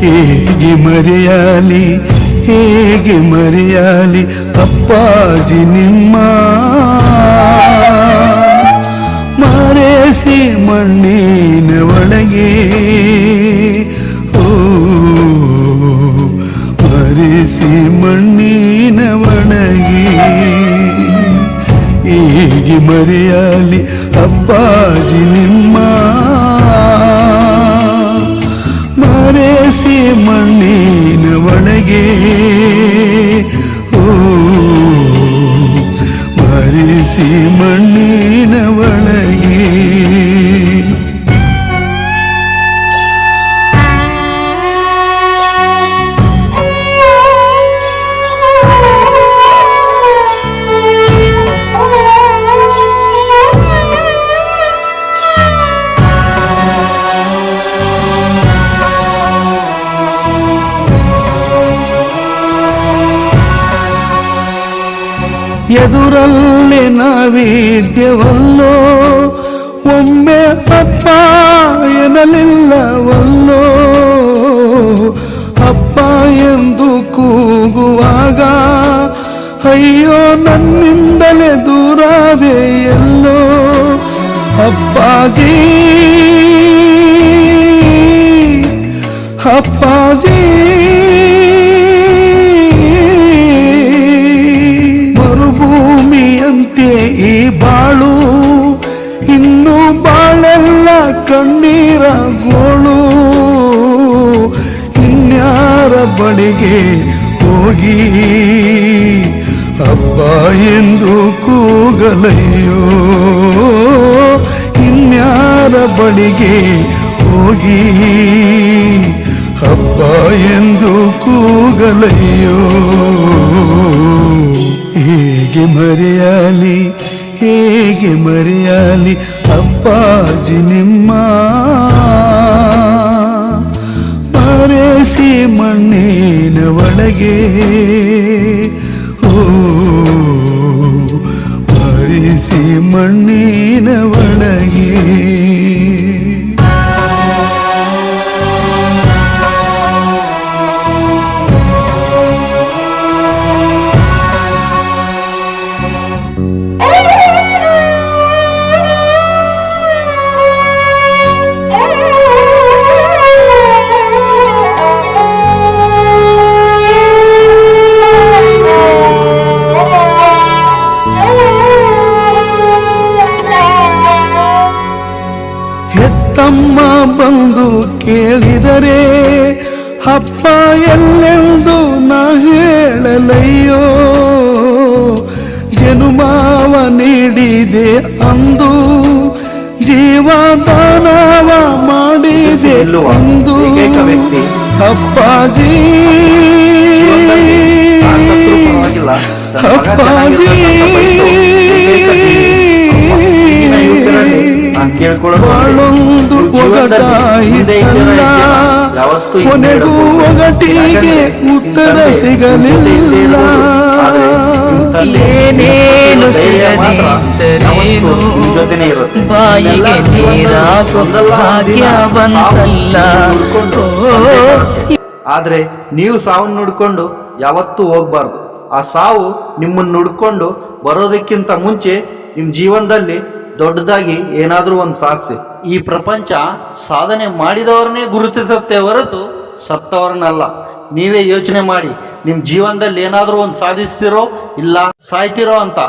ಹೇಗೆ ಮರೆಯಾಲಿ ಹೇಗೆ ಮರೆಯಾಲಿ ಅಪ್ಪಾಜಿ ನಿಮ್ಮ ಮರೆಸಿ ಮಣ್ಣಿನ ಒಳಗೆ. ಓ, ಮರೆಸಿ ಮಣ್ಣಿನ ಒಳಗೆ. ಹೇಗೆ ಮರೆಯಾಲಿ ಅಪ್ಪಾಜಿ ನಿಮ್ಮ ಮರೆಸಿ ಮಣ್ಣಿನ ಒಳಗೆ ಓ ಮರೆಸಿ ಮಣ್ಣಿನ ಎದುರಲ್ಲಿ ನಾವಿದ್ಯವಲ್ಲೋ? ಒಮ್ಮೆ ಅಪ್ಪ ಎನ್ನಲಿಲ್ಲವಲ್ಲೋ? ಅಪ್ಪ ಎಂದು ಕೂಗುವಾಗ ಅಯ್ಯೋ ನನ್ನಿಂದಲೇ ದೂರಾದೆ ಎಲ್ಲೋ? ಅಪ್ಪಾಜಿ ಅಪ್ಪಾಜಿ. ಬಳಿಗೆ ಹೋಗಿ ಹಬ್ಬ ಎಂದು ಕೂಗಲಯ್ಯೋ, ಇನ್ಯಾರ ಬಳಿಗೆ ಹೋಗಿ ಹಬ್ಬ ಎಂದು ಕೂಗಲಯ್ಯೋ, ಹೇಗೆ ಮರೆಯಾಲಿ ಹೇಗೆ ಮರೆಯಾಲಿ, ಅಪ್ಪಾಜಿ ನಿಮ್ಮ ಮರೆಸಿ ಮಣ್ಣಿನ ಒಳಗೆ. ಓ ಹರಿಸಿ ಮಣ್ಣಿನ ಕೇಳಿದರೆ ಅಪ್ಪ ಎಲ್ಲೆಂದು ನಾ ಹೇಳಲಯ್ಯೋ? ಜನುಮಾವ ನೀಡಿದೆ ಅಂದು ಜೀವದಾನವ ಮಾಡಿದೆ ಅಂದು. ಅಪ್ಪಾಜಿ. ಅಪ್ಪಾಜಿ. ಚೆನ್ನಾಗಿರ್ಬೇಕಂತ ಬಯಸೋ ಏಕೈಕ ಜೀವಿ. ಈಗಿನ ಯುವಕರಲ್ಲಿ ನಾನ್ ಕೇಳ್ಕೊಳ್ಳೋದು ಒಂದೇ. ಬಾಳೊಂದು ನೀವು ಜೀವನದಲ್ಲಿ ಮುಂದೆ ಇದ್ದೀರಾ ಒಗಟಾಯಿತಲ್ಲ ಇದ್ದೀರಾ? ಯಾವತ್ತೂ ಹಿಂದೆ ಕೊನೆಗೂ ಇಡಬೇಕು. ಒಗಟಿಗೆ ಯಾಕಂದ್ರೆ ನಿಮ್ ಉತ್ತರ ತಂದೆ ನಿಮ್ ಜೊತೆ ಇದ್ದೇ ಸಿಗಲಿಲ್ಲ ಇರ್ಬೋದು. ಆದ್ರೆ ನಿಮ್ ತಂದೆ ಏನೇನು ಧೈರ್ಯ ಮಾತ್ರ ಸಿಗದಿದ್ದರೇನು ಯಾವತ್ತೂ ನಿಮ್ ಜೊತೆನೇ ಇರುತ್ತೆ. ಬಾಯಿಗೆ ಇದೆಲ್ಲ ನೀರಾಗೋ ಒಂದಲ್ಲ ಒಂದ್ ದಿನ ಭಾಗ್ಯವಂತಲ್ಲ. ಸಾವು ಹುಡ್ಕೊಂಡು ಓ. ಬಂದೇ ಬರುತ್ತೆ. ಆದ್ರೆ ನೀವು ಸಾವನ್ನು ನುಡ್ಕೊಂಡು ಯಾವತ್ತೂ ಹೋಗ್ಬಾರ್ದು ಆ ಸಾವು ನಿಮ್ಮನ್ನು ನುಡ್ಕೊಂಡು ಬರೋದಕ್ಕಿಂತ ಮುಂಚೆ ನಿಮ್ಮ ಜೀವನದಲ್ಲಿ ದೊಡ್ಡದಾಗಿ ಏನಾದರೂ ಒಂದು ಸಾಧಿಸಿ ಈ ಪ್ರಪಂಚ ಸಾಧನೆ ಮಾಡಿದವ್ರನ್ನೇ ಗುರುತಿಸುತ್ತೆ ಹೊರತು ಸತ್ತವ್ರನ್ನಲ್ಲ. ನೀವೇ ಯೋಚನೆ ಮಾಡಿ ನಿಮ್ಮ ಜೀವನದಲ್ಲಿ ಏನಾದರೂ ಒಂದು ಸಾಧಿಸ್ತಿರೋ ಇಲ್ಲ ಸಾಯ್ತಿರೋ ಅಂತ.